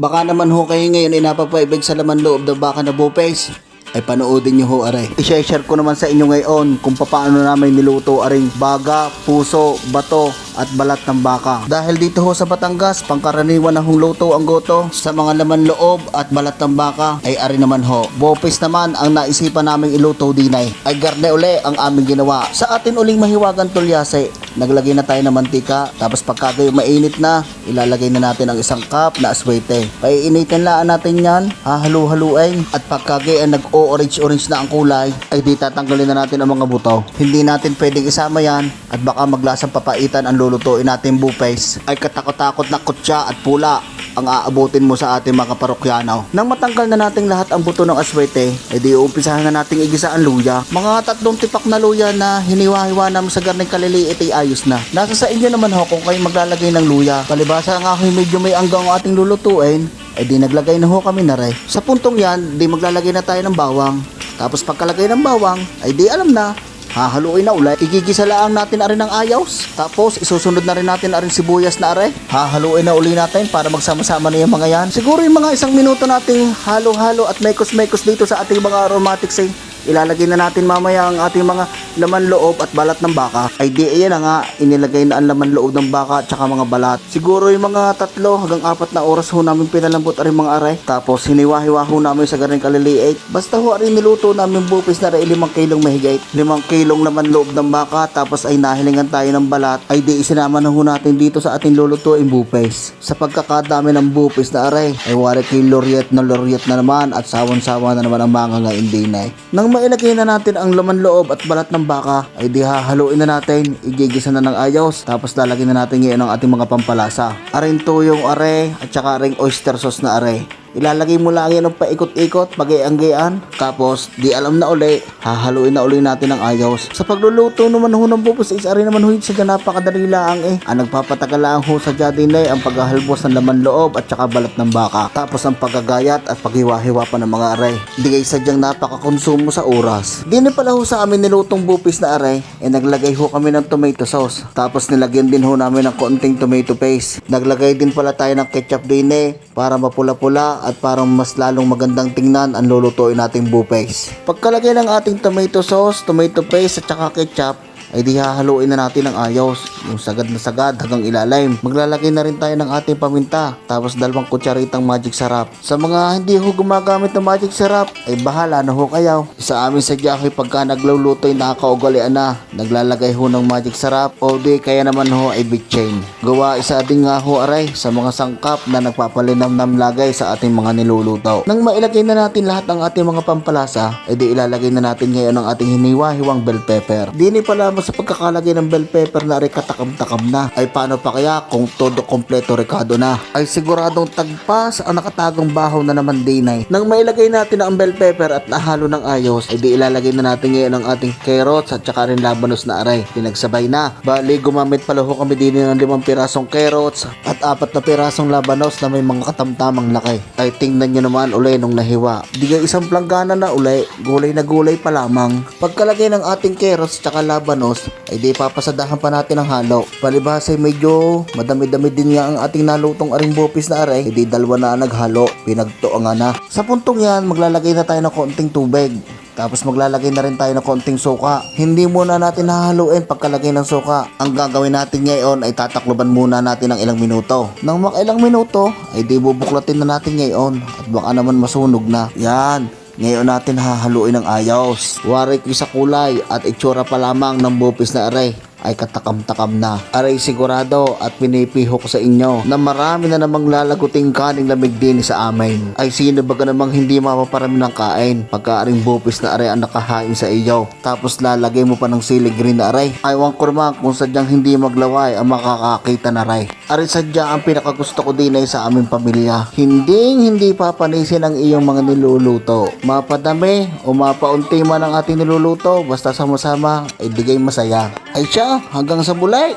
Baka naman ho kayo ngayon ay napapaibig sa laman loob ng baka na bupes. Ay panoodin nyo ho aray. I-share ko naman sa inyo ngayon kung paano namin niluto aring baga, puso, bato at balat ng baka. Dahil dito ho sa Batangas, pangkaraniwan na hong luto ang goto sa mga laman loob at balat ng baka ay ari naman ho. Bopes naman ang naisipan naming iluto dinay. Ay garne uli ang aming ginawa. Sa atin uling mahiwagan tulyase, naglagay na tayo ng mantika tapos pagka mainit na, ilalagay na natin ang isang cup na aswete. Paiinitin laan natin yan, hahalu-haluin at pagka kayo nag-o-orange-orange na ang kulay, ay di tatanggalin na natin ang mga buto. Hindi natin pwedeng isama yan at baka maglasang papaitan ang lulutuin natin bupes ay katakot-takot na kutsa at pula ang aabutin mo sa ating mga parokyano. Nang matanggal na natin lahat ang buto ng aswete, ay di uumpisahan na nating igisa ang luya. Mga tatlong tipak na luya na hiniwa-hiwa naman sa garning kaliliit ay ayos na. Nasa sa inyo naman ho kung kayo maglalagay ng luya. Palibasa nga ako medyo may anggang ang ating lulutuin, ay di naglagay na ho kami na re. Sa puntong yan, di maglalagay na tayo ng bawang. Tapos pagkalagay ng bawang, ay di alam na, Hahaluin na ulit. Igigisa lang natin arin ng ayaws. Tapos isusunod na rin natin arin sibuyas na are. Hahaluin na uli natin para magsama-sama na yung mga yan. Siguro yung mga isang minuto nating halo-halo at mekos-mekos dito sa ating mga aromatics ay ilalagay na natin mamaya ang ating mga laman loob at balat ng baka. Ay di ayan na nga, inilagay na ang laman loob ng baka at saka mga balat. Siguro yung mga tatlo hanggang apat na oras ho namin pinalambot aring mga aray. Tapos hiniwa-hiwa ho namin sa garing kaliliit. Basta ho aring niluto namin bupis na rin limang kilong mahigit. Limang kilong laman loob ng baka tapos ay nahilingan tayo ng balat. Ay di isinama na ho natin dito sa ating lulutuin bupis. Sa pagkakadami ng bupis na aray ay wari kay loriet na loriet na naman at sawan-sawa na naman ang mga ngayon din ay. Nang mailagay na natin ang laman loob at balat ng baka, ay di hahaluin na natin, igigisa na ng ayos, tapos lalagyan na natin ngayon ang ating mga pampalasa. Aring tuyong are, at saka aring oyster sauce na are. Ilalagay mo lang yan ng paikot-ikot, pagayanggian. Tapos, di alam na uli, hahaluin na uli natin ang ayos. Sa pagluluto naman ho ng bupos is ari naman ho sa napakadali lang eh. Ang nagpapatagal lang ho sa jadinay ang paghahalbos ng laman loob at saka balat ng baka. Tapos ang pagagayat at paghiwa-hiwa pa ng mga aray. Di kayo sadyang napakakonsumo sa oras. Di na pala ho sa amin nilutong bupis na aray, eh naglagay ho kami ng tomato sauce. Tapos nilagyan din ho namin ng konting tomato paste. Naglagay din pala tayo ng ketchup din eh, para mapula-pula at parang mas lalong magandang tingnan ang lulutuin nating bupes. Pagkalagay ng ating tomato sauce, tomato paste at saka ketchup, ay di hahaluin na natin ng ayos, yung sagad na sagad hanggang ilalim. Maglalagay na rin tayo ng ating paminta, tapos dalawang kutsaritang magic sarap. Sa mga hindi ho gumagamit ng magic sarap, ay bahala na ho kayo. Sa amin sa Jackie, pagka nagluluto ay nakakaugalian na, naglalagay ho ng magic sarap, o di kaya naman ho ay big chain. Gawa isa din nga ho aray sa mga sangkap na nagpapalinam-nam lagay sa ating mga niluluto. Nang mailagay na natin lahat ng ating mga pampalasa, ay di ilalagay na natin ngayon ang ating hiniwa-hiwang bell pepper. Di ni pala sa pagkakalagay ng bell pepper na rin katakam-takam na. Ay paano pa kaya kung todo kompleto rekado na? Ay siguradong tagpas ang nakatagong bahaw na naman din ay. Nang mailagay natin ang bell pepper at nahalo ng ayos, ay di ilalagay na natin ngayon ang ating carrots at saka rin labanos na aray. Pinagsabay na. Bali gumamit pala ho kami din ng limang pirasong carrots at apat na pirasong labanos na may mga katamtamang laki. Ay tingnan nyo naman uli nung nahiwa. Di ka isang planggana na uli, gulay na gulay pa lamang. Pagkalagay ng ating carrots at saka labanos, ay di papasadahan pa natin ang halo. Palibhas ay medyo madami-dami din nga ang ating nalutong aring bopis na aray. Hindi dalawa na ang naghalo, pinagtuangan na. Sa puntong yan, maglalagay na tayo ng konting tubig. Tapos maglalagay na rin tayo ng konting suka. Hindi muna natin hahaluin pagkalagay ng suka. Ang gagawin natin ngayon ay tatakloban muna natin ng ilang minuto. Nang makailang minuto, ay di bubuklatin na natin ngayon. At baka naman masunog na. Yan. Ngayon natin hahaluin ng ayos. Wari sa kulay at itsura pa lamang ng bupis na aray ay katakam-takam na. Aray sigurado at pinipiho ko sa inyo na marami na namang lalaguting kaning lamig din sa amin. Ay sino ba ka namang hindi mapaparami ng kain pagka aring bupis na aray ang nakahain sa iyo. Tapos lalagay mo pa ng silig green na aray. Aywan ko naman kung sadyang hindi maglaway ang makakakita na aray. Aray sadya ang pinakagusto ko din ay sa aming pamilya. Hindi hindi papanisin ang iyong mga niluluto. Mapadami o mapaunti man ang ating niluluto basta sama-sama ay digay masaya. Ay siya, hanggang sa bulay.